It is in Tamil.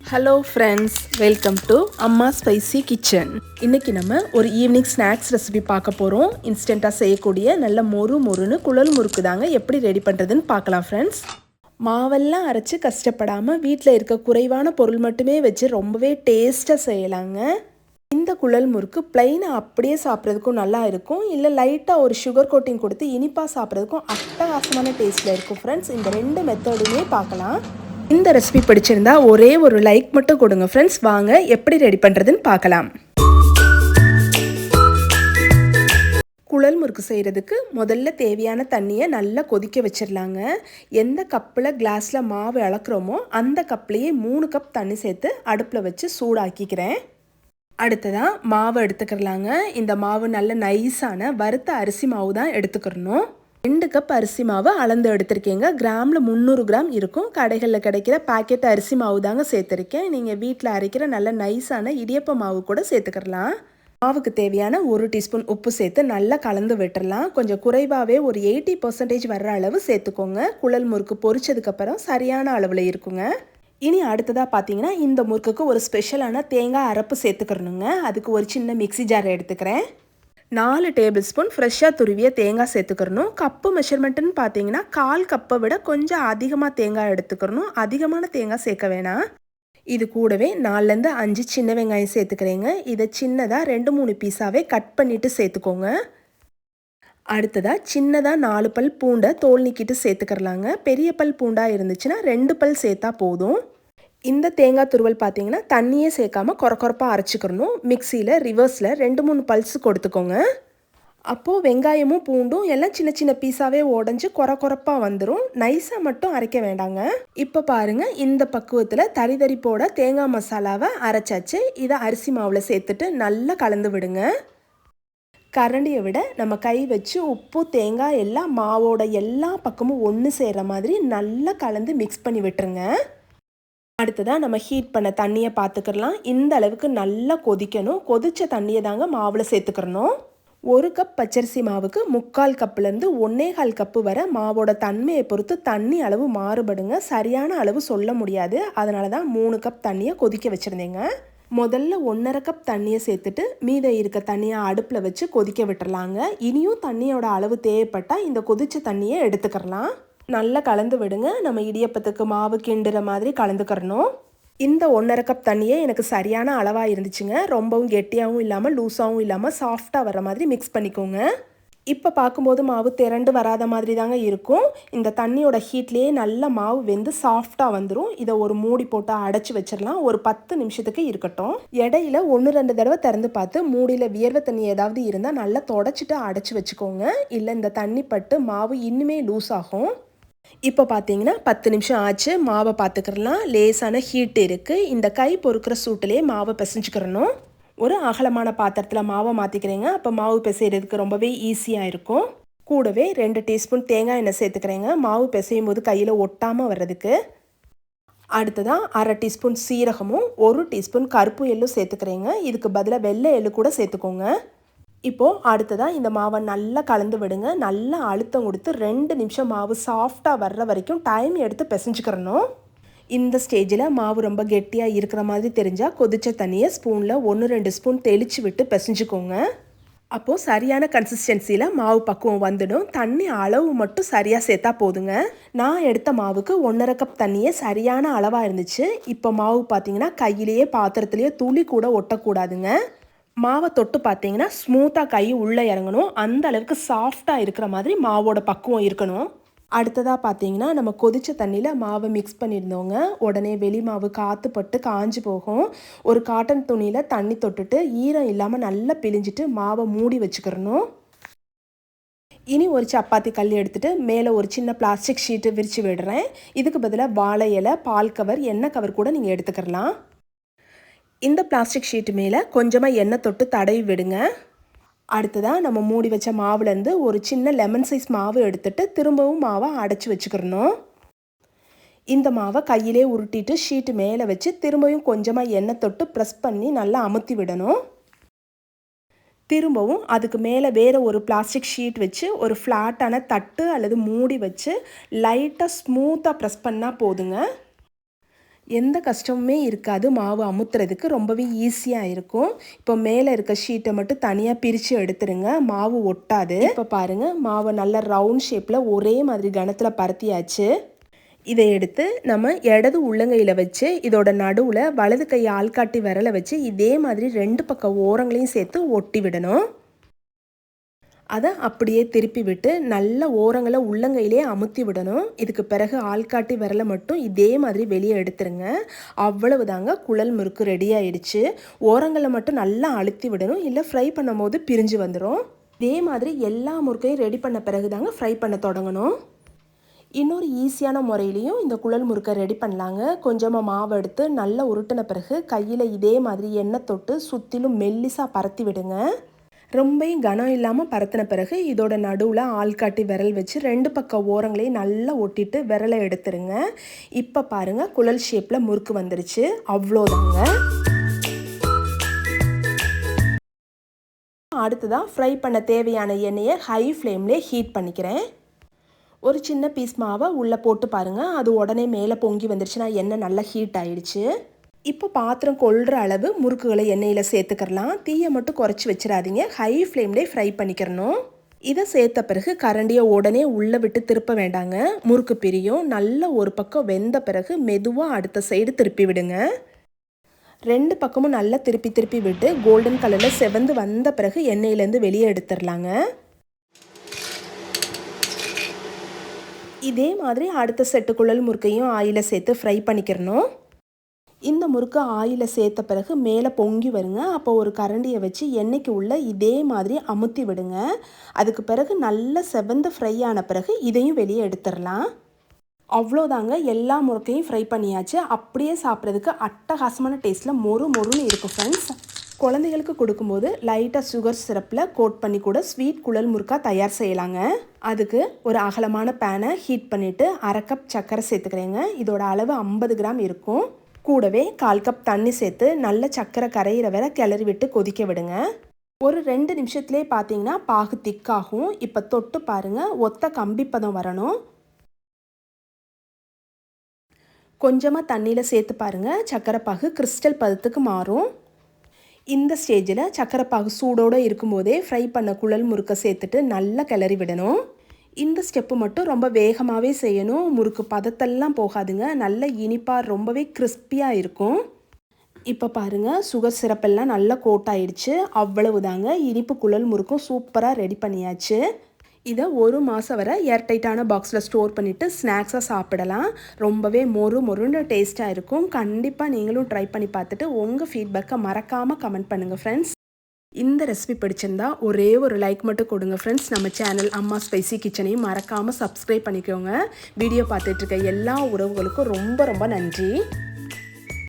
Hello friends welcome to Amma spicy kitchen இன்றைக்கி நம்ம ஒரு ஈவினிங் ஸ்நாக்ஸ் ரெசிபி பார்க்க போகிறோம் இன்ஸ்டண்ட்டாக செய்யக்கூடிய நல்ல மொறு மொறுன்னு குழல் முறுக்கு தாங்க எப்படி ரெடி பண்ணுறதுன்னு பார்க்கலாம் ஃப்ரெண்ட்ஸ் மாவெல்லாம் அரைச்சி கஷ்டப்படாமல் வீட்டில் இருக்க குறைவான பொருள் மட்டுமே வச்சு ரொம்பவே டேஸ்ட்டாக செய்யலாங்க. இந்த குழல் முறுக்கு பிளைனாக அப்படியே சாப்பிட்றதுக்கும் நல்லா இருக்கும். இல்லை லைட்டாக ஒரு சுகர் கோட்டிங் கொடுத்து இனிப்பாக சாப்பிட்றதுக்கும் அட்டகாசமான டேஸ்ட்டில் இருக்கும் ஃப்ரெண்ட்ஸ் இந்த ரெண்டு மெத்தடுமே பார்க்கலாம். இந்த ரெசிபி பிடிச்சிருந்தா ஒரே ஒரு லைக் மட்டும் கொடுங்க ஃப்ரெண்ட்ஸ் வாங்க எப்படி ரெடி பண்ணுறதுன்னு பார்க்கலாம். குழல் முறுக்கு செய்கிறதுக்கு முதல்ல தேவையான தண்ணியை நல்லா கொதிக்க வச்சிடலாங்க. எந்த கப்பில் கிளாஸில் மாவு இழக்கிறோமோ அந்த கப்லேயே மூணு கப் தண்ணி சேர்த்து அடுப்பில் வச்சு சூடாக்கிக்கிறேன். அடுத்ததாக மாவு எடுத்துக்கிறலாங்க. இந்த மாவு நல்ல நைஸான வறுத்த அரிசி மாவு தான் எடுத்துக்கிறணும். ரெண்டு கப் அரிசி மாவு அளந்து எடுத்திருக்கீங்க. கிராமில் முந்நூறு கிராம் இருக்கும். கடைகளில் கிடைக்கிற பாக்கெட் அரிசி மாவு தாங்க சேர்த்துருக்கேன். நீங்கள் வீட்டில் அரைக்கிற நல்ல நைஸான இடியப்ப மாவு கூட சேர்த்துக்கிறலாம் மாவுக்கு தேவையான ஒரு டீஸ்பூன் உப்பு சேர்த்து நல்லா கலந்து விட்டுடலாம் கொஞ்சம் குறைவாகவே ஒரு எயிட்டி பர்சன்டேஜ் வர்ற அளவு சேர்த்துக்கோங்க. குழல் முறுக்கு பொரிச்சதுக்கப்புறம் சரியான அளவில் இருக்குங்க. இனி அடுத்ததாக பார்த்தீங்கன்னா இந்த முறுக்குக்கு ஒரு ஸ்பெஷலான தேங்காய் அரப்பு சேர்த்துக்கிறணுங்க. அதுக்கு ஒரு சின்ன மிக்சி ஜார் எடுத்துக்கிறேன். நாலு டேபிள் ஸ்பூன் ஃப்ரெஷ்ஷாக துருவிய தேங்காய் சேர்த்துக்கிறணும். கப்பு மெஷர்மெண்ட்டுன்னு பார்த்தீங்கன்னா கால் கப்பை விட கொஞ்சம் அதிகமாக தேங்காய் எடுத்துக்கிறணும். அதிகமான தேங்காய் சேர்க்க வேணாம். இது கூடவே நாலுலேருந்து அஞ்சு சின்ன வெங்காயம் சேர்த்துக்கிறேங்க. இதை சின்னதாக ரெண்டு மூணு பீஸாகவே கட் பண்ணிவிட்டு சேர்த்துக்கோங்க. அடுத்ததாக சின்னதாக நாலு பல் பூண்டை தோல் நீக்கிட்டு சேர்த்துக்கிறலாங்க. பெரிய பல் பூண்டாக இருந்துச்சுன்னா ரெண்டு பல் சேர்த்தா போதும். இந்த தேங்காய் துருவல் பார்த்தீங்கன்னா தண்ணியே சேர்க்காம குறக்குறப்பாக அரைச்சிக்கிறணும். மிக்சியில் ரிவர்ஸில் ரெண்டு மூணு பல்ஸ் கொடுத்துக்கோங்க. அப்போது வெங்காயமும் பூண்டும் எல்லாம் சின்ன சின்ன பீஸாகவே உடஞ்சி குற குறப்பாக வந்துடும் நைஸாக மட்டும் அரைக்க வேண்டாங்க. இப்போ பாருங்கள் இந்த பக்குவத்தில் தறி தரிப்போட தேங்காய் மசாலாவை அரைச்சாச்சு. இதை அரிசி மாவில் சேர்த்துட்டு நல்லா கலந்து விடுங்க. கரண்டியை விட நம்ம கை வச்சு உப்பு தேங்காய் எல்லாம் மாவோட எல்லா பக்கமும் ஒன்று சேர்கிற மாதிரி நல்லா கலந்து மிக்ஸ் பண்ணி விட்டுருங்க. அடுத்ததாக நம்ம ஹீட் பண்ண தண்ணியை பார்த்துக்கலாம். இந்த அளவுக்கு நல்லா கொதிக்கணும். கொதித்த தண்ணியை தாங்க மாவில் சேர்த்துக்கிறணும். ஒரு கப் பச்சரிசி மாவுக்கு முக்கால் கப்புலேருந்து ஒன்னே கால் கப்பு வர மாவோட தன்மையை பொறுத்து தண்ணி அளவு மாறுபடுங்க. சரியான அளவு சொல்ல முடியாது. அதனால தான் மூணு கப் தண்ணியை கொதிக்க வச்சுருந்தேங்க. முதல்ல ஒன்றரை கப் தண்ணியை சேர்த்துட்டு மீதை இருக்க தண்ணியை அடுப்பில் வச்சு கொதிக்க விட்டுறலாங்க. இனியும் தண்ணியோட அளவு தேவைப்பட்டால் இந்த கொதிச்ச தண்ணியை எடுத்துக்கிறலாம். நல்லா கலந்து விடுங்க. நம்ம இடியப்பத்துக்கு மாவு கிண்டுற மாதிரி கலந்துக்கிறணும். இந்த ஒன்றரை கப் தண்ணியே எனக்கு சரியான அளவாக இருந்துச்சுங்க. ரொம்பவும் கெட்டியாகவும் இல்லாமல் லூஸாகவும் இல்லாமல் சாஃப்டாக வர மாதிரி மிக்ஸ் பண்ணிக்கோங்க. இப்போ பார்க்கும்போது மாவு திரண்டு வராத மாதிரி தாங்க இருக்கும். இந்த தண்ணியோட ஹீட்லேயே நல்ல மாவு வெந்து சாஃப்டாக வந்துடும் இதை ஒரு மூடி போட்டு அடைச்சி வச்சிடலாம் ஒரு பத்து நிமிஷத்துக்கு இருக்கட்டும். இடையில ஒன்று ரெண்டு தடவை திறந்து பார்த்து மூடியில் வியர்வை தண்ணி ஏதாவது இருந்தால் நல்லா தொடச்சிட்டு அடைச்சி வச்சுக்கோங்க. இல்லை இந்த தண்ணி பட்டு மாவு இன்னுமே லூஸ் ஆகும். இப்போ பார்த்தீங்கன்னா பத்து நிமிஷம் ஆச்சு. மாவை பார்த்துக்கிறலாம் லேசான ஹீட் இருக்குது இந்த கை பொறுக்கிற சூட்டிலே மாவை பிசைஞ்சுக்கிறணும். ஒரு அகலமான பாத்திரத்தில் மாவை மாற்றிக்கிறேங்க அப்போ மாவு பிசைகிறதுக்கு ரொம்பவே ஈஸியாக இருக்கும். கூடவே ரெண்டு டீஸ்பூன் தேங்காய் எண்ணெய் சேர்த்துக்கிறேங்க. மாவு பிசையும் போது கையில் ஒட்டாமல் வர்றதுக்கு. அடுத்ததாக அரை டீஸ்பூன் சீரகமும் ஒரு டீஸ்பூன் கருப்பு எள்ளும் சேர்த்துக்கிறேங்க. இதுக்கு பதிலாக வெள்ளை எள்ளு கூட சேர்த்துக்கோங்க. இப்போது அடுத்ததாக இந்த மாவை நல்லா கலந்து விடுங்க. நல்லா அழுத்தம் கொடுத்து ரெண்டு நிமிஷம் மாவு சாஃப்டாக வர்ற வரைக்கும் டைம் எடுத்து பிசைஞ்சுக்கிறணும். இந்த ஸ்டேஜில் மாவு ரொம்ப கெட்டியாக இருக்கிற மாதிரி தெரிஞ்சால் கொதிச்ச தண்ணியை ஸ்பூனில் ஒன்று ரெண்டு ஸ்பூன் தெளித்து விட்டு பிசைஞ்சுக்கோங்க. அப்போது சரியான கன்சிஸ்டன்சியில் மாவு பக்குவம் வந்துடும். தண்ணி அளவு மட்டும் சரியாக சேர்த்தா போதுங்க. நான் எடுத்த மாவுக்கு ஒன்றரை கப் தண்ணியே சரியான அளவாக இருந்துச்சு. இப்போ மாவு பார்த்தீங்கன்னா கையிலேயே பாத்திரத்துலேயே துளி கூட ஒட்டக்கூடாதுங்க. மாவை தொட்டு பார்த்தீங்கன்னா ஸ்மூத்தாக கை உள்ளே இறங்கணும். அந்த அளவுக்கு சாஃப்டாக இருக்கிற மாதிரி மாவோட பக்குவம் இருக்கணும். அடுத்ததாக பார்த்தீங்கன்னா நம்ம கொதிச்ச தண்ணியில் மாவை மிக்ஸ் பண்ணியிருந்தோங்க உடனே வெளி மாவு காற்று பட்டு போகும். ஒரு காட்டன் துணியில் தண்ணி தொட்டுட்டு ஈரம் இல்லாமல் நல்லா பிழிஞ்சிட்டு மாவை மூடி வச்சுக்கிறணும். இனி ஒரு சப்பாத்தி கல் எடுத்துகிட்டு மேலே ஒரு சின்ன பிளாஸ்டிக் ஷீட்டு விரித்து விடுறேன். இதுக்கு பதிலாக வாழை இலை பால் கவர் எண்ணெய் கவர் கூட நீங்கள் எடுத்துக்கிறலாம் இந்த பிளாஸ்டிக் ஷீட்டு மேலே கொஞ்சமாக எண்ணெய் தொட்டு தடவி விடுங்க. அடுத்ததாக நம்ம மூடி வச்ச மாவுலேருந்து ஒரு சின்ன லெமன் சைஸ் மாவு எடுத்துகிட்டு திரும்பவும் மாவை அடைச்சி வச்சுக்கிறணும் இந்த மாவை கையிலே உருட்டிட்டு ஷீட்டு மேலே வச்சு திரும்பவும் கொஞ்சமாக எண்ணெய் தொட்டு ப்ரெஸ் பண்ணி நல்லா அமுத்தி விடணும். திரும்பவும் அதுக்கு மேலே வேறு ஒரு பிளாஸ்டிக் ஷீட் வச்சு ஒரு ஃப்ளாட்டான தட்டு அல்லது மூடி வச்சு லைட்டாக ஸ்மூத்தாக ப்ரெஸ் பண்ணால் போதுங்க. எந்த கஷ்டமுமே இருக்காது. மாவு அமுத்துறதுக்கு ரொம்பவே ஈஸியாக இருக்கும். இப்போ மேலே இருக்க ஷீட்டை மட்டும் தனியாக பிரித்து எடுத்துருங்க. மாவு ஒட்டாது. இப்போ பாருங்கள் மாவை நல்ல ரவுண்ட் ஷேப்பில் ஒரே மாதிரி கணத்தில் பரத்தியாச்சு. இதை எடுத்து நம்ம இடது உள்ளங்கையில் வச்சு இதோட நடுவில் வலது கை ஆள்காட்டி விரலை வச்சு இதே மாதிரி ரெண்டு பக்கம் ஓரங்களையும் சேர்த்து ஒட்டி விடணும். அதை அப்படியே திருப்பி விட்டு நல்ல ஓரங்களை உள்ளங்கையிலே அமுத்தி விடணும். இதுக்கு பிறகு ஆள்காட்டி விரலை மட்டும் இதே மாதிரி வெளியே எடுத்துருங்க. அவ்வளவு தாங்க குழல் முறுக்கு ரெடி ஆயிடுச்சு. ஓரங்களை மட்டும் நல்லா அழுத்தி விடணும். இல்லை ஃப்ரை பண்ணும் போது பிரிஞ்சு வந்துடும் இதே மாதிரி எல்லா முறுக்கையும் ரெடி பண்ண பிறகு தாங்க ஃப்ரை பண்ண தொடங்கணும். இன்னொரு ஈஸியான முறையிலையும் இந்த குழல் முறுக்கை ரெடி பண்ணலாங்க. கொஞ்சமாக மாவு எடுத்து நல்லா உருட்டின பிறகு கையில் இதே மாதிரி எண்ணெய் தொட்டு சுற்றிலும் மெல்லிசாக பரத்தி விடுங்க. ரொம்பையும் கனம் இல்லாமல் பரத்தின பிறகு இதோட நடுவில் ஆள்காட்டி விரல் வச்சு ரெண்டு பக்கம் ஓரங்களையும் நல்லா ஒட்டிட்டு விரலை எடுத்துருங்க. இப்போ பாருங்கள் குழல் ஷேப்பில் முறுக்கு வந்துருச்சு. அவ்வளோதாங்க. அடுத்ததாக ஃப்ரை பண்ண தேவையான எண்ணெயை ஹை ஃப்ளேம்லேயே ஹீட் பண்ணிக்கிறேன். ஒரு சின்ன பீஸ் மாவை உள்ளே போட்டு பாருங்கள் அது உடனே மேலே பொங்கி வந்துருச்சுன்னா எண்ணெய் நல்லா ஹீட் ஆயிடுச்சு. இப்போ பாத்திரம் கொள்கிற அளவு முறுக்குகளை எண்ணெயில் சேர்த்துக்கிறலாம். தீயை மட்டும் குறைச்சி வச்சிடாதீங்க. ஹை ஃப்ளேம்லேயே ஃப்ரை பண்ணிக்கிறணும். இதை சேர்த்த பிறகு கரண்டியை உடனே உள்ளே விட்டு திருப்ப வேண்டாங்க. முறுக்கு பிரியும். நல்ல ஒரு பக்கம் வெந்த பிறகு மெதுவாக அடுத்த சைடு திருப்பி விடுங்க. ரெண்டு பக்கமும் நல்லா திருப்பி திருப்பி விட்டு கோல்டன் கலரில் செவந்து வந்த பிறகு எண்ணெயிலேருந்து வெளியே எடுத்துடலாங்க. இதே மாதிரி அடுத்த செட்டு குழல் முறுக்கையும் ஆயில சேர்த்து ஃப்ரை பண்ணிக்கிறணும். இந்த முறுக்கு ஆயில சேர்த்த பிறகு மேலே பொங்கி வருங்க. அப்போ ஒரு கரண்டியை வச்சு எண்ணெய்க்கு உள்ள இதே மாதிரி அமுத்தி விடுங்க. அதுக்கு பிறகு நல்ல செவந்து ஃப்ரை ஆன பிறகு இதையும் வெளியே எடுத்துடலாம். அவ்வளோதாங்க. எல்லா முறுக்கையும் ஃப்ரை பண்ணியாச்சு. அப்படியே சாப்பிட்றதுக்கு அட்டகாசமான டேஸ்ட்டில் மொறு மொறுன்னு இருக்கும் ஃப்ரெண்ட்ஸ் குழந்தைகளுக்கு கொடுக்கும்போது லைட்டாக சுகர் சிரப்பில் கோட் பண்ணி கூட ஸ்வீட் குழல் முறுக்கா தயார் செய்யலாங்க. அதுக்கு ஒரு அகலமான பேனை ஹீட் பண்ணிவிட்டு அரை கப் சர்க்கரை சேர்த்துக்கிறேங்க. இதோட அளவு ஐம்பது கிராம் இருக்கும். கூடவே கால் கப் தண்ணி சேர்த்து நல்ல சக்கரை கரையிற வரை கிளறி விட்டு கொதிக்க விடுங்க. ஒரு ரெண்டு நிமிஷத்துலேயே பார்த்தீங்கன்னா பாகு திக்காகும். இப்போ தொட்டு பாருங்கள் ஒத்த கம்பி பதம் வரணும். கொஞ்சமாக தண்ணியில் சேர்த்து பாருங்கள் சக்கரை பாகு கிறிஸ்டல் பதத்துக்கு மாறும். இந்த ஸ்டேஜில் சக்கரை பாகு சூடோடு இருக்கும்போதே ஃப்ரை பண்ண குழல் முறுக்கை சேர்த்துட்டு நல்லா கிளறி விடணும். இந்த ஸ்டெப்பு மட்டும் ரொம்ப வேகமாகவே செய்யணும். முறுக்கு பதத்தெல்லாம் போகாதுங்க. நல்ல இனிப்பாக ரொம்பவே கிறிஸ்பியாக இருக்கும். இப்போ பாருங்கள் சுகர் சிரப்பெல்லாம் நல்லா கோட் ஆயிடுச்சு. அவ்வளவு தாங்க இனிப்பு குழல் முறுக்கும் சூப்பராக ரெடி பண்ணியாச்சு. இதை ஒரு மாதம் வரை ஏர்டைட்டான பாக்ஸில் ஸ்டோர் பண்ணிவிட்டு ஸ்நாக்ஸாக சாப்பிடலாம். ரொம்பவே மொறு மொறுன்னு டேஸ்ட்டாக இருக்கும். கண்டிப்பாக நீங்களும் ட்ரை பண்ணி பார்த்துட்டு உங்கள் ஃபீட்பேக்கை மறக்காமல் கமெண்ட் பண்ணுங்கள் ஃப்ரெண்ட்ஸ் இந்த ரெசிபி பிடிச்சிருந்தா ஒரே ஒரு லைக் மட்டும் கொடுங்க ஃப்ரெண்ட்ஸ் நம்ம சேனல் அம்மா ஸ்பைசி கிச்சனையும் மறக்காமல் சப்ஸ்கிரைப் பண்ணிக்கோங்க. வீடியோ பார்த்துட்ருக்க எல்லா உறவுகளுக்கும் ரொம்ப ரொம்ப நன்றி.